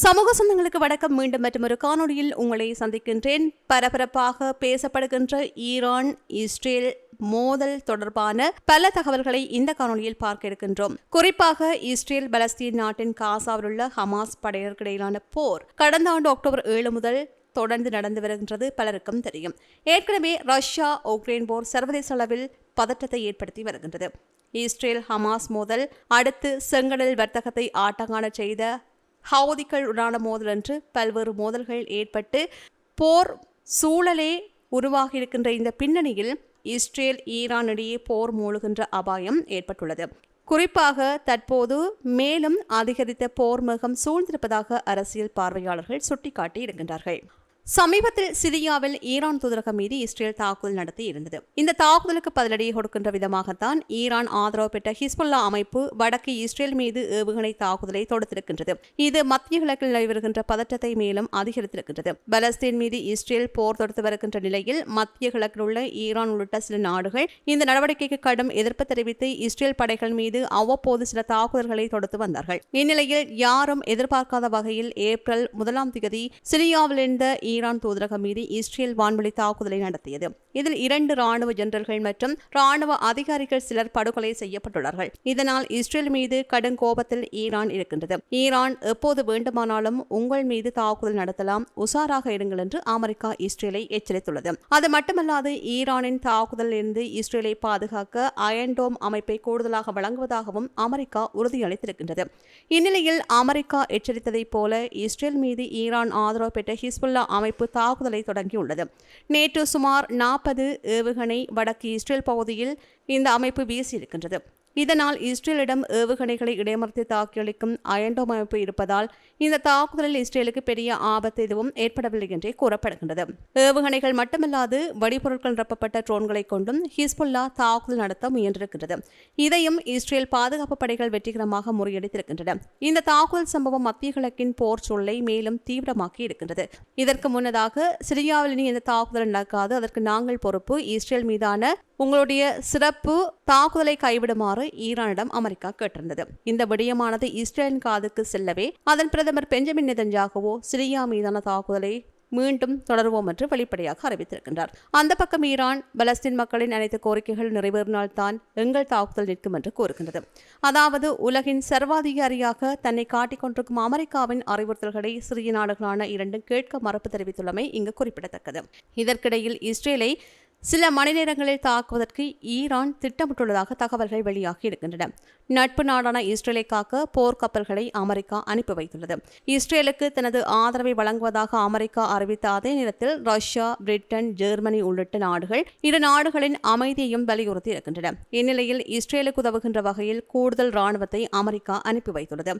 சமூக சொந்தங்களுக்கு வணக்கம். மீண்டும் மற்றும் ஒரு உங்களை சந்திக்கின்றேன். பரபரப்பாக பேசப்படுகின்ற ஈரான் இஸ்ரேல் மோதல் தொடர்பான பல தகவல்களை இந்த காணொலியில் பார்க்க இருக்கின்றோம் குறிப்பாக இஸ்ரேல் பலஸ்தீன் நாட்டின் காசாவில் உள்ள ஹமாஸ் படையினருக்கிடையிலான போர் கடந்த ஆண்டு அக்டோபர் ஏழு முதல் தொடர்ந்து நடந்து வருகின்றது பலருக்கும் தெரியும். ஏற்கனவே ரஷ்யா உக்ரைன் போர் சர்வதேச அளவில் பதற்றத்தை ஏற்படுத்தி வருகின்றது. இஸ்ரேல் ஹமாஸ் மோதல் அடுத்து செங்கடல் வர்த்தகத்தை ஆட்டங்காண செய்த ஹவுதிகளுடனான உடான மோதல் என்று பல்வேறு மோதல்கள் ஏற்பட்டு போர் சூழலே உருவாகியிருக்கின்ற இந்த பின்னணியில் இஸ்ரேல் ஈரான் இடையே போர் மூழ்கின்ற அபாயம் ஏற்பட்டுள்ளது. குறிப்பாக தற்போது மேலும் அதிகரித்த போர் முகம் சூழ்ந்திருப்பதாக அரசியல் பார்வையாளர்கள் சுட்டிக்காட்டி இருக்கின்றார்கள். சமீபத்தில் சிரியாவில் ஈரான் தூதரகம் மீது இஸ்ரேல் தாக்குதல் நடத்தி இருந்தது. இந்த தாக்குதலுக்கு பதிலடி கொடுக்கின்ற விதமாகத்தான் ஈரான் ஆதரவு பெற்ற ஹிஸ்புல்லா அமைப்பு வடக்கு இஸ்ரேல் மீது ஏவுகணை தாக்குதலை தொடுத்திருக்கின்றது. இது மத்திய கிழக்கில் நடைபெறுகின்ற பதற்றத்தை மேலும் அதிகரித்திருக்கின்றது. பலஸ்தீன் மீது இஸ்ரேல் போர் தொடுத்து வருகின்ற நிலையில் மத்திய கிழக்கில் உள்ள ஈரான் உள்ளிட்ட சில நாடுகள் இந்த நடவடிக்கைக்கு கடும் எதிர்ப்பு தெரிவித்து இஸ்ரேல் படைகள் மீது அவ்வப்போது சில தாக்குதல்களை தொடுத்து வந்தார்கள். இந்நிலையில் யாரும் எதிர்பார்க்காத வகையில் ஏப்ரல் முதலாம் தேதி சிரியாவிலிருந்த ஈரான் தூதரகம் மீது இஸ்ரேல் வான்வழி தாக்குதலை நடத்தியது. இதில் இரண்டு ராணுவ ஜெனரல்கள் மற்றும் ராணுவ அதிகாரிகள் சிலர் படுகொலை செய்யப்பட்டுள்ளார்கள். இதனால் இஸ்ரேல் மீது கடும் கோபத்தில் ஈரான் இருக்கின்றது. ஈரான் எப்போது வேண்டுமானாலும் உங்கள் மீது தாக்குதல் நடத்தலாம். உஷாராக இருங்கள் என்று அமெரிக்கா இஸ்ரேலை எச்சரித்துள்ளது. அது மட்டுமல்லாது ஈரானின் தாக்குதலிலிருந்து இஸ்ரேலை பாதுகாக்க அயன்டோம் அமைப்பை கூடுதலாக வழங்குவதாகவும் அமெரிக்கா உறுதியளித்திருக்கின்றது. இந்நிலையில் அமெரிக்கா எச்சரித்ததைப் போல இஸ்ரேல் மீது ஈரான் ஆதரவு பெற்ற ஹிஸ்புல்லா அமைப்பு தாக்குதலை தொடங்கியுள்ளது. நேற்று சுமார் நாற்பது ஏவுகணை வடக்கு இஸ்ரேல் பகுதியில் இந்த அமைப்பு வீசியிருக்கின்றது. இதனால் இஸ்ரேலிடம் ஏவுகணைகளை இடைமறித்து தாக்கியளிக்கும் அயன்டோம் அமைப்பு இருப்பதால் இந்த தாக்குதலில் இஸ்ரேலுக்கு பெரிய ஆபத்து எதுவும் ஏற்படவில்லை என்றே கூறப்படுகின்றது. ஏவுகணைகள் மட்டுமல்லாது வெடிபொருட்கள் நிரப்பப்பட்ட ட்ரோன்களை கொண்டும் ஹிஸ்புல்லா தாக்குதல் நடத்த முயன்றிருக்கின்றது இதையும் இஸ்ரேல் பாதுகாப்பு படைகள் வெற்றிகரமாக முறியடித்திருக்கின்றன. இந்த தாக்குதல் சம்பவம் மத்திய கிழக்கின் போர் சூழலை மேலும் தீவிரமாக்கி இருக்கின்றது. இதற்கு முன்னதாக சிரியாவில் இனி இந்த தாக்குதல் நடக்காது. அதற்கு நாங்கள் பொறுப்பு இஸ்ரேல் மீதான உங்களுடைய சிறப்பு தாக்குதலை கைவிடுமாறு ஈரானிடம் அமெரிக்கா கேட்டிருந்தது. இந்த விடயமானது இஸ்ரேலின் காதுக்கு செல்லவே அதன் பிரதமர் பெஞ்சமின் நெதன்யாகவோ சிரியா மீதான தாக்குதலை மீண்டும் தொடருவோம் என்று வெளிப்படையாக அறிவித்திருக்கின்றார். அந்த பக்கம் ஈரான் பலஸ்தீன் மக்களின் அனைத்து கோரிக்கைகள் நிறைவேறினால்தான் எங்கள் தாக்குதல் நிற்கும் என்று கூறுகின்றது. அதாவது உலகின் சர்வாதிகாரியாக தன்னை காட்டிக் கொண்டிருக்கும் அமெரிக்காவின் அறிவுறுத்தல்களை சிறிய நாடுகளான இரண்டும் கேட்க மறுப்பு தெரிவித்துள்ளமை இங்கு குறிப்பிடத்தக்கது. இதற்கிடையில் இஸ்ரேலை சில மணி நேரங்களில் தாக்குவதற்கு ஈரான் திட்டமிட்டுள்ளதாக தகவல்கள் வெளியாகி இருக்கின்றன. நட்பு நாடான இஸ்ரேலை காக்க போர்க்கப்பல்களை அமெரிக்கா அனுப்பி வைத்துள்ளது. இஸ்ரேலுக்கு தனது ஆதரவை வழங்குவதாக அமெரிக்கா அறிவித்த அதே நேரத்தில் ரஷ்யா பிரிட்டன் ஜெர்மனி உள்ளிட்ட நாடுகள் இரு நாடுகளின் அமைதியையும் வலியுறுத்தி இருக்கின்றன. இந்நிலையில் இஸ்ரேலுக்கு உதவுகின்ற வகையில் கூடுதல் ராணுவத்தை அமெரிக்கா அனுப்பி வைத்துள்ளது.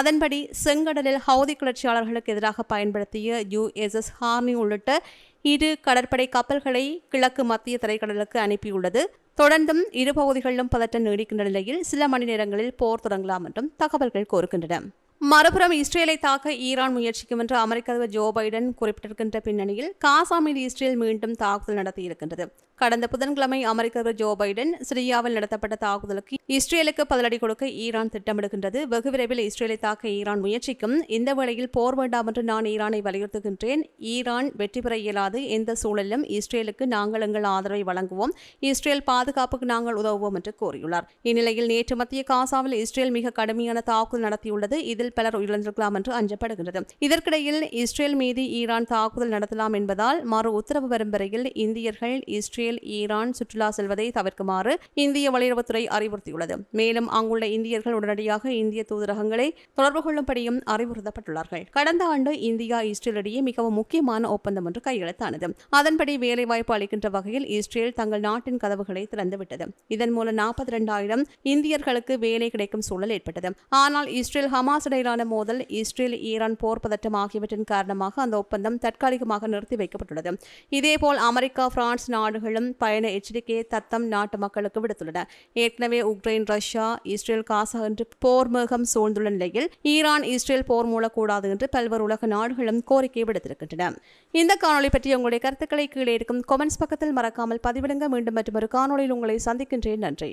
அதன்படி செங்கடலில் ஹவுதி கிளர்ச்சியாளர்களுக்கு எதிராக பயன்படுத்திய யுஎஸ்எஸ் ஹார்னி உள்ளிட்ட இரு கடற்படை கப்பல்களை கிழக்கு மத்திய திரைக்கடலுக்கு அனுப்பியுள்ளது. தொடர்ந்தும் இரு பகுதிகளிலும் பதற்றம் நீடிக்கின்ற நிலையில் சில மணி நேரங்களில் போர் தொடங்கலாம் என்றும் தகவல்கள் கோருகின்றன மறுபுறம் இஸ்ரேலை தாக்க ஈரான் முயற்சிக்கும் என்று அமெரிக்க அதிபர் ஜோ பைடன் குறிப்பிட்டிருக்கின்ற பின்னணியில் காசா மீது இஸ்ரேல் மீண்டும் தாக்குதல் நடத்தியிருக்கின்றது. கடந்த புதன்கிழமை அமெரிக்க அதிபர் ஜோ பைடன் சிரியாவில் நடத்தப்பட்ட தாக்குதலுக்கு இஸ்ரேலுக்கு பதிலடி கொடுக்க ஈரான் திட்டமிடுகின்றது. வெகு விரைவில் இஸ்ரேலை தாக்க ஈரான் முயற்சிக்கும். இந்த வேளையில் போர் வேண்டாம் என்று நான் ஈரானை வலியுறுத்துகின்றேன். ஈரான் வெற்றி பெற இயலாது. எந்த சூழலிலும் இஸ்ரேலுக்கு நாங்கள் எங்கள் ஆதரவை வழங்குவோம். இஸ்ரேல் பாதுகாப்புக்கு நாங்கள் உதவுவோம் என்று கூறியுள்ளார். இந்நிலையில் நேற்று மத்திய காசாவில் இஸ்ரேல் மிக கடுமையான தாக்குதல் நடத்தியுள்ளது. இதில் பலர் உயிரிழந்திருக்கலாம் என்று அஞ்சப்படுகிறது இதற்கிடையில் இஸ்ரேல் மீது ஈரான் தாக்குதல் நடத்தலாம் என்பதால் மறு உத்தரவு வரும் வரையில் இந்தியர்கள் இஸ்ரேல் ஈரான் சுற்றுலா செல்வதை தவிர்க்குமாறு இந்திய வெளியுறவுத்துறை அறிவுறுத்தியுள்ளது. மேலும் அங்குள்ள இந்தியர்கள் உடனடியாக இந்திய தூதரகங்களை தொடர்பு கொள்ளும்படியும் அறிவுறுத்தப்பட்டுள்ளார்கள். கடந்த ஆண்டு இந்தியா இஸ்ரேல் இடையே மிகவும் முக்கியமான ஒப்பந்தம் ஒன்று கையெழுத்தானது. அதன்படி வேலைவாய்ப்பு அளிக்கின்ற வகையில் இஸ்ரேல் தங்கள் நாட்டின் கதவுகளை திறந்துவிட்டது. இதன் மூலம் நாற்பத்தி இரண்டாயிரம் இந்தியர்களுக்கு வேலை கிடைக்கும் சூழல் ஏற்பட்டது. ஆனால் இஸ்ரேல் ஹமாஸ் இடையிலான மோதல் இஸ்ரேல் ஈரான் போர் பதட்டம் ஆகியவற்றின் காரணமாக அந்த ஒப்பந்தம் தற்காலிகமாக நிறுத்தி வைக்கப்பட்டுள்ளது. இதேபோல் அமெரிக்கா பிரான்ஸ் நாடுகளும் பயண எச்சரிக்கையை தத்தம் நாட்டு மக்களுக்கு விடுத்துள்ளன. ஏற்கனவே உக்ரைன் ரஷ்யா இஸ்ரேல் காசா என்று போர் மேகம் சூழ்ந்துள்ள நிலையில் ஈரான் இஸ்ரேல் போர் மூலக்கூடாது என்று பல்வேறு உலக நாடுகளும் கோரிக்கை விடுத்திருக்கின்றன. இந்த காணொலி பற்றி உங்களுடைய கருத்துக்களை கீழே இருக்கும் கொமெண்ட்ஸ் பக்கத்தில் மறக்காமல் பதிவிடுங்க. மீண்டும் மற்றும் ஒரு காணொளியில் உங்களை சந்திக்கின்றேன். நன்றி.